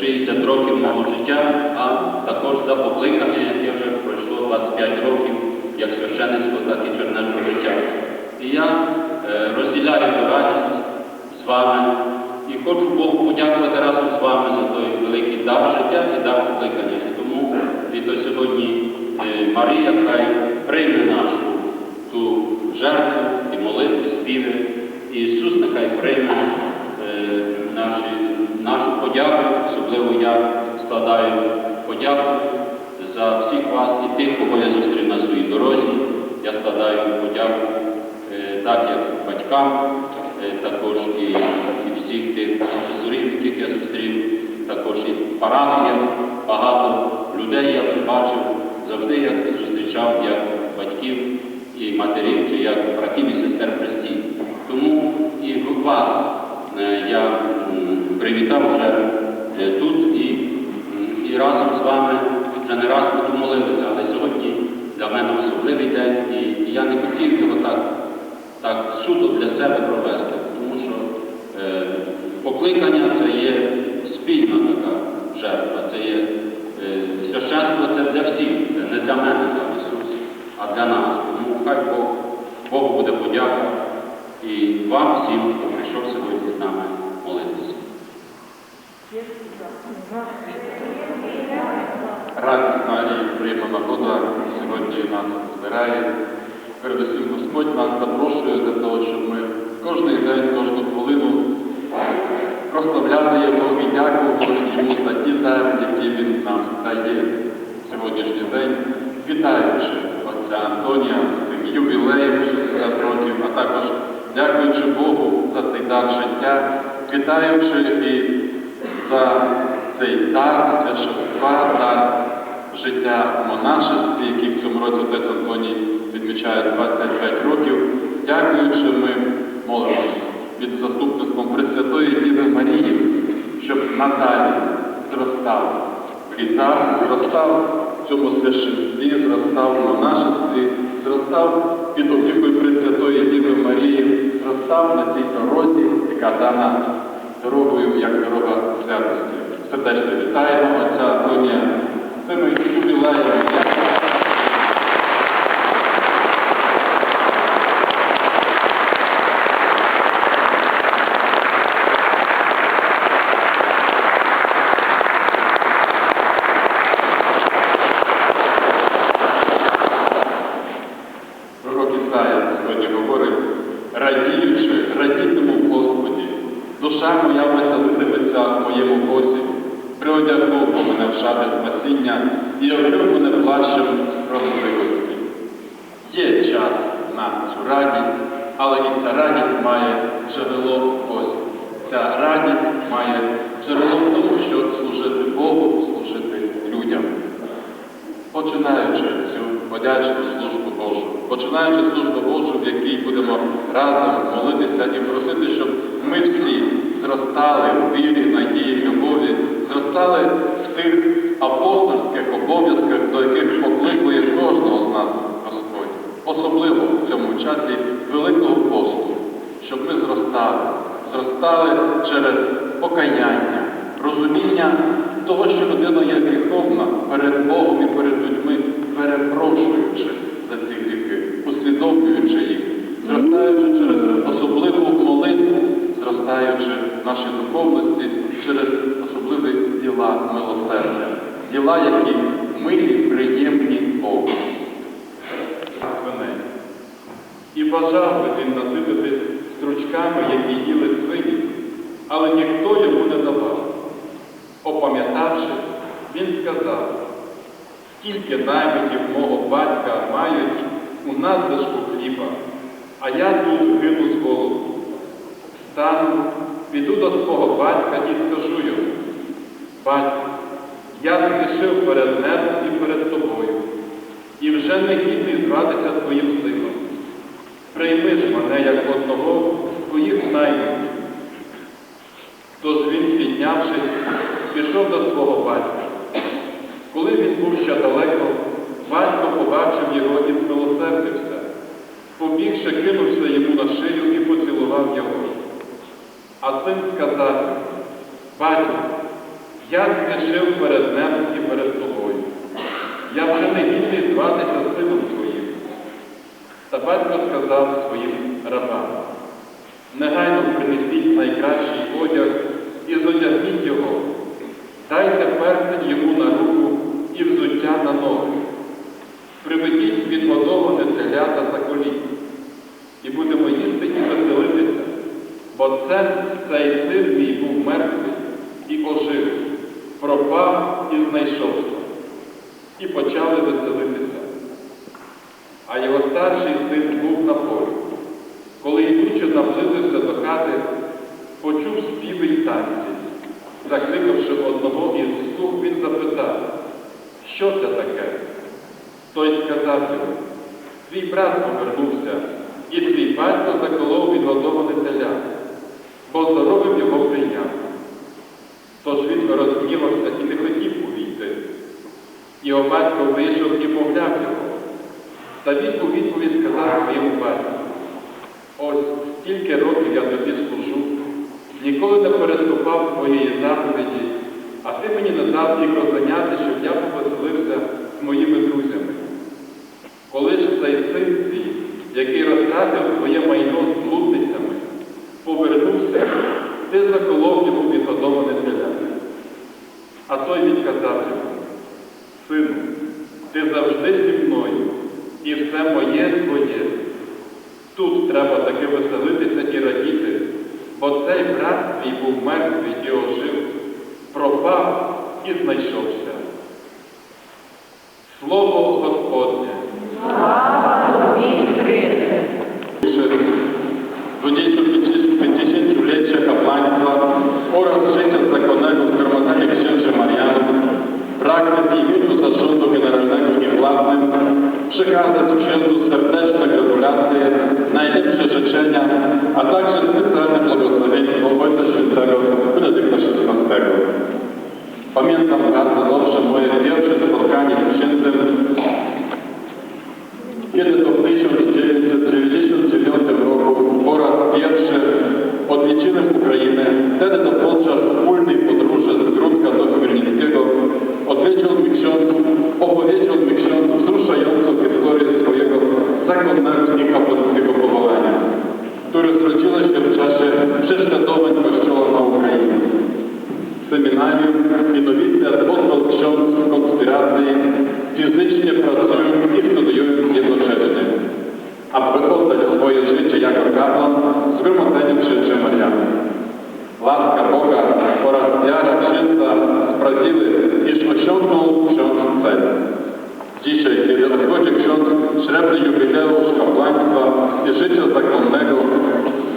60 років мого життя, а також за покликання, яке вже пройшло 25 років, як священництво, так і чернечого життя. І я е, розділяю радість з вами. І хочу Богу подякувати разом з вами за той великий дар життя і дар покликання. Тому то сьогодні е, Марія хай прийме нашу ту жертву і молитву, співи. Ісус нехай прийме наші, нашу подяку, особливо я складаю подяку за всіх вас і тих, кого я зустрів на своїй дорозі. Я складаю подяку е, так як батькам, е, також і, і всіх тих професорів, яких я зустрів, також і парафіях, багато людей я бачив, завжди я зустрічав як батьків і матерів, чи як братів і сестер в Христі. Тому і вас е, я привітав вже е, тут і, і разом з вами. Вже не раз буду молитися, але сьогодні для мене особливий день, і, і я не хотів його так так суто для себе провести, тому що е, покликання це є спільна така жертва, це є е, священство це для всіх, це не для мене, сам Ісус, а для нас. Тому хай Бог, Богу буде подяка і вам всім, хто прийшов сьогодні з нами молитися. Радісна і приємна нагода сьогодні нас збирає. Передусім Господь нас запрошує для того, щоб ми кожен день, кожну хвилину прославляли Його і дякували йому за ті дари, які Він нам дає сьогоднішній день, вітаючи отця Антонія з цим ювілеєм 60 років, а також дякуючи Богу за цей дар життя, вітаючи і цей дар священства, дар життя в який в цьому році отець Антоній відмічає 25 років. Дякуючи, ми молимося від заступництвом Пресвятої Діви Марії, щоб надалі зростав літах, зростав в цьому священстві, зростав в монашестві, зростав під опікою Пресвятої Діви Марії, зростав на цій дорозі, яка дана дорогою, як дорога святості. Сердечно вітаємо отця Антонія з цими ювілеями. Приодягнув мене в шати спасіння і обрив мене плащем справедливості. Є час на цю радість, але і ця радість має джерело Бозі. Ця радість має джерело в тому, що служити Богу, служити людям починаючи цю подячну службу Божу, починаючи службу Божу, в якій будемо разом молитися і просити, щоб ми всі зростали в вірі, надії, любові, зростали в тих апостольських обов'язках, до яких покликує кожного з нас Господь. Особливо в цьому часі Великого посту, щоб ми зростали, зростали через покаяння, розуміння того, що людина є гріховна перед Богом і перед людьми, перепрошуючи за ці гріхи, усвідомлюючи їх, зростаючи через особливу молитву, зростаючи в нашій духовності через діла милосердя, діла, які милі, приємні Богу. І бажав би він наситити стручками, які їли свині, але ніхто йому не давав. Опам'ятавши, він сказав, скільки наймитів мого батька мають у нас дошку хліба, а я тут гину з голоду. Встану, піду до свого батька і скажу йому, батько, я згрішив перед небом і перед тобою, і вже не гідний зрадитися твоїм сином. Прийми ж мене як одного з твоїх наймитів. Тож він, піднявшись, пішов до свого батька. Коли він був ще далеко, батько побачив його і змилосердився. Побігши, кинувся йому на шию і поцілував його. А син сказав, батько, я згрішив перед небом і перед тобою. Я вже не гідний зватися сином твоїм. Та батько сказав своїм рабам, негайно принесіть найкращий одяг і зодягніть його, дайте перстень йому на руку і взуття на ноги. Приведіть відгодоване телята за коліт, і будемо їсти і веселитися, бо це цей син мій був мертвий і ожив, пропав і знайшовся. І почали веселитися. А його старший син був на полі. Коли йдучи наблизився до хати, почув співи й танці. Закликавши одного із слуг, він запитав, що це таке? Той сказав йому, твій брат повернувся, і твій батько заколов відгодоване теля, бо здоровим його прийняв. Тож він розгнівався і не хотів увійти. Його батько вийшов і мовляв його. Та він у відповідь сказав своєму батьку, ось стільки років я тобі служу, ніколи не переступав твоєї заповіді, а ти мені не дав їх розганяти, щоб я повеселився з моїми друзями. Коли ж цей син твій, який розтратив своє майно з блудницями, повернувся, ти заколов йому відгодоване теля. А той відказав йому, сину, ти завжди зі мною, і все моє твоє. Тут треба таки веселитися і радіти, бо цей брат твій був мертвий і ожив, пропав і знайшовся. Слово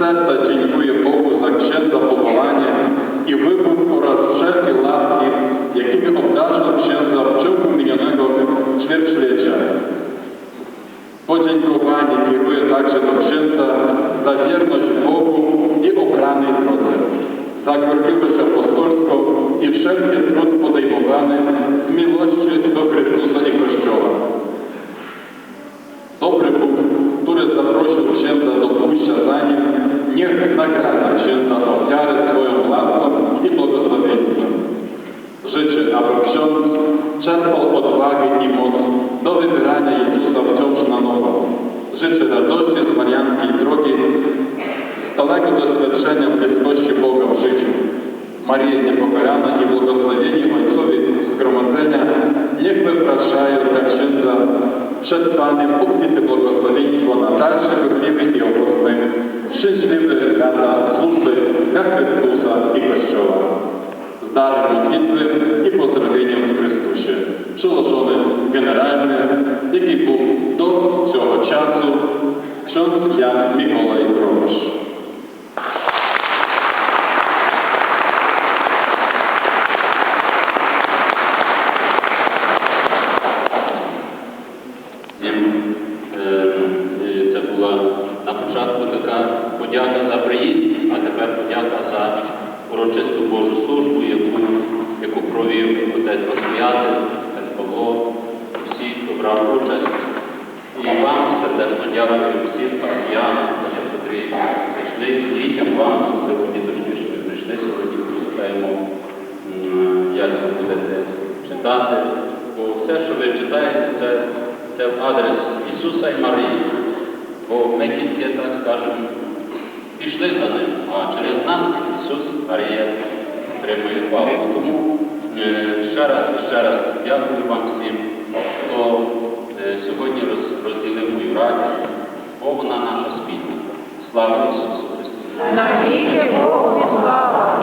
z serca dziękuję Bogu za księdza powołanie i wybór oraz wszelkie łaski, jakimi obdarzył księdza w ciągu minionego ćwierćwiecia. Podziękowanie kieruję także do księdza za wierność Bogu i obranej drodze, za gorliwość apostolską i wszelkie trud podejmowany z miłości do Chrystusa i Kościoła. Niech nagradza księdza ofiarę swoją łaską i błogosławieństwem. Życzę, aby ksiądz czerpał odwagę i moc do wybierania Jezusa wciąż na nowo. Życzę radości z mariańskiej drogi, stałego doświadczenia bliskości Boga w życiu. Maryja niepokalana i błogosławieni ojcowie zgromadzenia niech wypraszają dla księdza przed Panem obfite błogosławieństwo na dalsze wychwyty i owocne, szczęśliwe lata służby dla Chrystusa i Kościoła z darem modlitwy i pozdrowieniem w Chrystusie. Przełożony generalny, jaki był do цього czasu ksiądz Jan Mikołaj Probosz. Сердечно дякую всім парафіянам, котрі прийшли, дітям вам, сьогодні дочки, що ви прийшли сьогодні, м, як ви будете читати. Бо все, що ви читаєте, це, це в адрес Ісуса і Марії. Бо ми тільки, так скажемо, пішли за ним, а через нас Ісус Марія отримує хвалу. Тому е, ще раз ще раз дякую вам всім, хто е, сьогодні розділив радість, бо вона наша спільна. Слава Ісусу Христу! Навіки Богу слава!